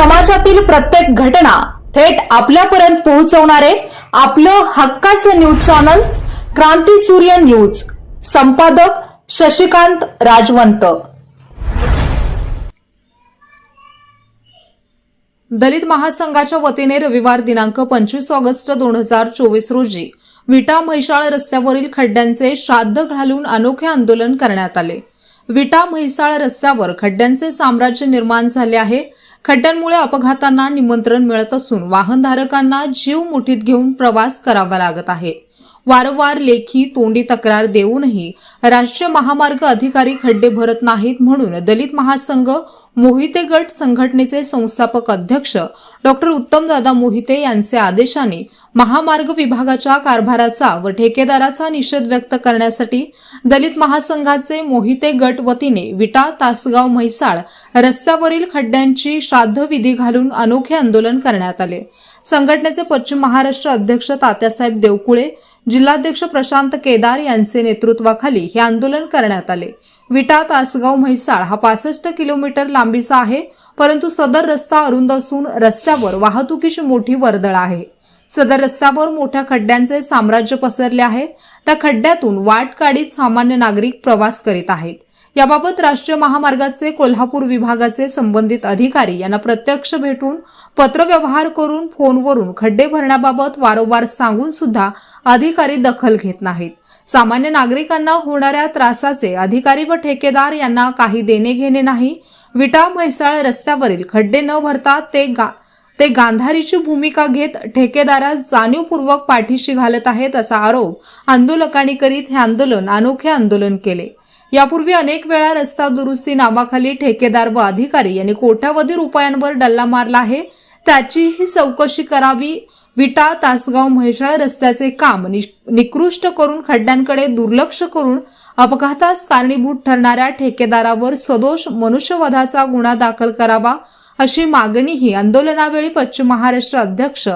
समाजातील प्रत्येक घटना थेट आपल्यापर्यंत पोहोचवणारे आपलं हक्काचं न्यूज चॅनल क्रांती सूर्य न्यूज. संपादक शशिकांत राजवंत. दलित महासंघाच्या वतीने रविवार दिनांक पंचवीस ऑगस्ट दोन हजार चोवीस रोजी विटा म्हैसाळ रस्त्यावरील खड्ड्यांचे श्राद्ध घालून अनोखे आंदोलन करण्यात आले. विटा म्हैसाळ रस्त्यावर खड्ड्यांचे साम्राज्य निर्माण झाले आहे. खड्ड्यांमुळे अपघातांना निमंत्रण मिळत असून वाहनधारकांना जीव मुठीत घेऊन प्रवास करावा लागत आहे. वारंवार लेखी तोंडी तक्रार देऊनही राष्ट्रीय महामार्ग अधिकारी खड्डे भरत नाहीत म्हणून दलित महासंघ मोहिते गट संघटनेचे संस्थापक अध्यक्ष डॉक्टर उत्तमदादा मोहिते यांचे आदेशाने महामार्ग विभागाच्या कारभाराचा व ठेकेदाराचा निषेध व्यक्त करण्यासाठी दलित महासंघाचे मोहिते गट वतीने विटा तासगाव म्हैसाळ रस्त्यावरील खड्ड्यांची श्राद्ध विधी घालून अनोखे आंदोलन करण्यात आले. संघटनेचे पश्चिम महाराष्ट्र अध्यक्ष तात्यासाहेब देवकुळे जिल्हाध्यक्ष प्रशांत केदार यांचे नेतृत्वाखाली हे आंदोलन करण्यात आले. विटा तासगाव म्हैसाळ हा पासष्ट किलोमीटर लांबीचा आहे. परंतु सदर रस्ता अरुंद असून रस्त्यावर वाहतुकीची मोठी वर्दळ आहे. सदर रस्त्यावर मोठ्या खड्ड्यांचे साम्राज्य पसरले आहे. त्या खड्ड्यातून वाट काढीत सामान्य नागरिक प्रवास करीत आहेत. याबाबत राष्ट्रीय महामार्गाचे कोल्हापूर विभागाचे संबंधित अधिकारी यांना प्रत्यक्ष भेटून पत्रव्यवहार करून फोनवरून खड्डे भरण्याबाबत वारंवार सांगून सुद्धा अधिकारी दखल घेत नाहीत. सामान्य नागरिकांना होणाऱ्या त्रासाचे अधिकारी व ठेकेदार यांना काही देणे घेणे नाही विटा म्हैसाळ रस्त्यावरील खड्डे न भरता ते गा ते गांधारीची भूमिका घेत ठेकेदारास जाणीवपूर्वक पाठीशी घालत आहेत असा आरोप आंदोलकांनी करीत हे आंदोलन अनोखे आंदोलन केले. यापूर्वी अनेक वेळा रस्ता दुरुस्ती नावाखाली ठेकेदार व अधिकारी यांनी कोट्यावधी रुपयांवर डल्ला मारला आहे. त्याचीही चौकशी करावी विटा तासगाव म्हैसाळ रस्त्याचे काम निकृष्ट करून खड्ड्यांकडे दुर्लक्ष करून अपघातास कारणीभूत ठरणाऱ्या ठेकेदारावर सदोष मनुष्यवधाचा गुन्हा दाखल करावा अशी मागणीही आंदोलनावेळी पश्चिम महाराष्ट्र अध्यक्ष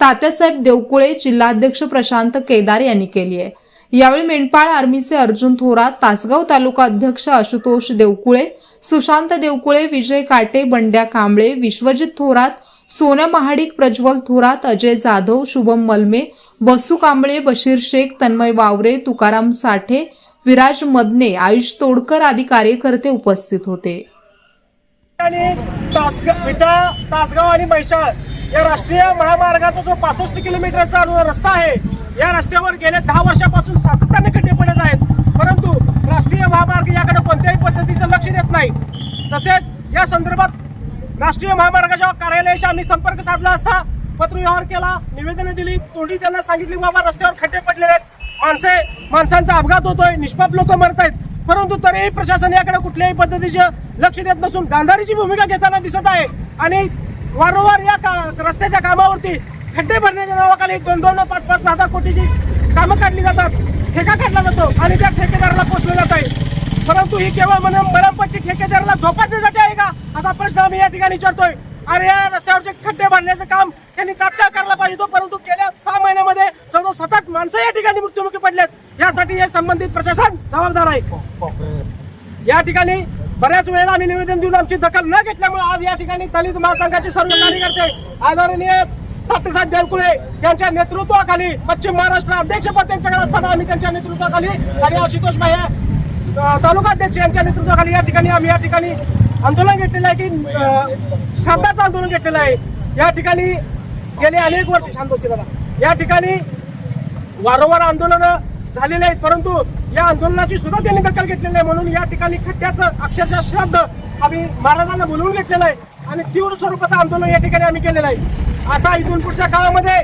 तात्यासाहेब देवकुळे जिल्हाध्यक्ष प्रशांत केदार यांनी केली आहे. यावेळी मेंढपाळ आर्मीचे अर्जुन थोरात तासगाव तालुका अध्यक्ष आशुतोष देवकुळे सुशांत देवकुळे विजय काटे बंड्या कांबळे विश्वजित थोरात सोनमहाडिक महाडिक प्रज्वल थोरात अजय जाधव शुभम मलमे बसू कांबळे बशीर शेख तन्मय वावरे तुकाराम साठे विराज मदने आयुष तोडकर आदी कार्यकर्ते उपस्थित होते. आणि तासगाव तासगाव आणि म्हैसाळ या राष्ट्रीय महामार्गाचा जो पासष्ट किलोमीटरचा रस्ता आहे या रस्त्यावर गेल्या दहा वर्षापासून सातत्याने खड्डे पडत आहेत. परंतु राष्ट्रीय महामार्ग याकडे कोणत्याही पद्धतीचं लक्ष देत नाही. तसेच या संदर्भात राष्ट्रीय महामार्गाच्या कार्यालयाशी आम्ही संपर्क साधला असता पत्रव्यवहार केला निवेदने दिली तोंडी त्यांना सांगितली बाबा रस्त्यावर खड्डे पडलेले आहेत. माणसे माणसांचा अपघात होतोय निष्पाप लोक मरत आहेत परंतु तरीही प्रशासन याकडे कुठल्याही पद्धतीचे लक्ष देत नसून गांधारीची भूमिका घेताना दिसत आहे. आणि वारंवार या का- रस्त्याच्या कामावरती खड्डे भरण्याच्या नावाखाली दोन दोन पाच पाच दहा दहा कोटीची कामं काढली जातात. ठेका काढला जातो आणि त्या ठेकेदाराला पोचलं जात आहे परंतु ही केवळ म्हणून मरमपट्टी ठेकेदाराला झोपाटण्यासाठी आहे का? असा प्रश्न आम्ही या ठिकाणी विचारतोय. आणि या रस्त्यावरचे खड्डे बांधण्याचं काम त्यांनी तात्काळ करायला पाहिजे परंतु गेल्या सहा महिन्यामध्ये सर्व सतत माणसं या ठिकाणी मृत्युमुखी पडलेत. यासाठी हे संबंधित प्रशासन जबाबदार आहे. या ठिकाणी बऱ्याच वेळेला आम्ही निवेदन देऊन आमची दखल न घेतल्यामुळे आज या ठिकाणी दलित महासंघाचे सर्व कार्यकर्ते आदरणीय तात्यासाहेब देवकुळे यांच्या नेतृत्वाखाली पश्चिम महाराष्ट्र अध्यक्षपद त्यांच्याकडे असताना आम्ही त्यांच्या नेतृत्वाखाली आणि आशुतोष भाई तालुका अध्यक्ष यांच्या नेतृत्वाखाली या ठिकाणी आम्ही या ठिकाणी आंदोलन घेतलेलं आहे की अ, आंदोलन घेतलेलं आहे. या ठिकाणी गेले अनेक वर्ष शांत बसते या ठिकाणी वारंवार आंदोलनं झालेले आहेत परंतु या आंदोलनाची सुद्धा त्यांनी दखल घेतलेली आहे म्हणून या ठिकाणी खट्ट्याचं अक्षरशः श्राद्ध आम्ही महाराजांना बोलवून घेतलेलं आहे आणि तीव्र स्वरूपाचं आंदोलन या ठिकाणी आम्ही केलेलं आहे. आता इथून पुढच्या काळामध्ये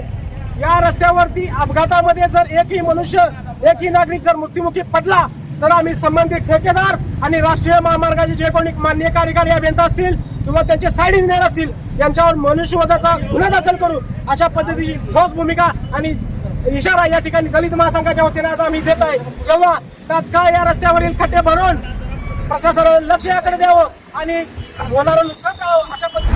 या रस्त्यावरती अपघातामध्ये जर एकही मनुष्य एकही नागरिक जर मृत्युमुखी पडला तर आम्ही संबंधित ठेकेदार आणि राष्ट्रीय महामार्गाचे जे कोणी मान्य कार्यकारी अभियंता असतील किंवा त्यांचे साईड इंजिनियर असतील यांच्यावर मनुष्यवधाचा गुन्हा दाखल करू अशा पद्धतीची ठोस भूमिका आणि इशारा या ठिकाणी दलित महासंघाच्या वतीने आज आम्ही देत आहे. तेव्हा तात्काळ या रस्त्यावरील खड्डे भरून प्रशासनाने लक्ष याकडे द्यावं आणि होणारं नुकसान टाळावं अशा पद्धती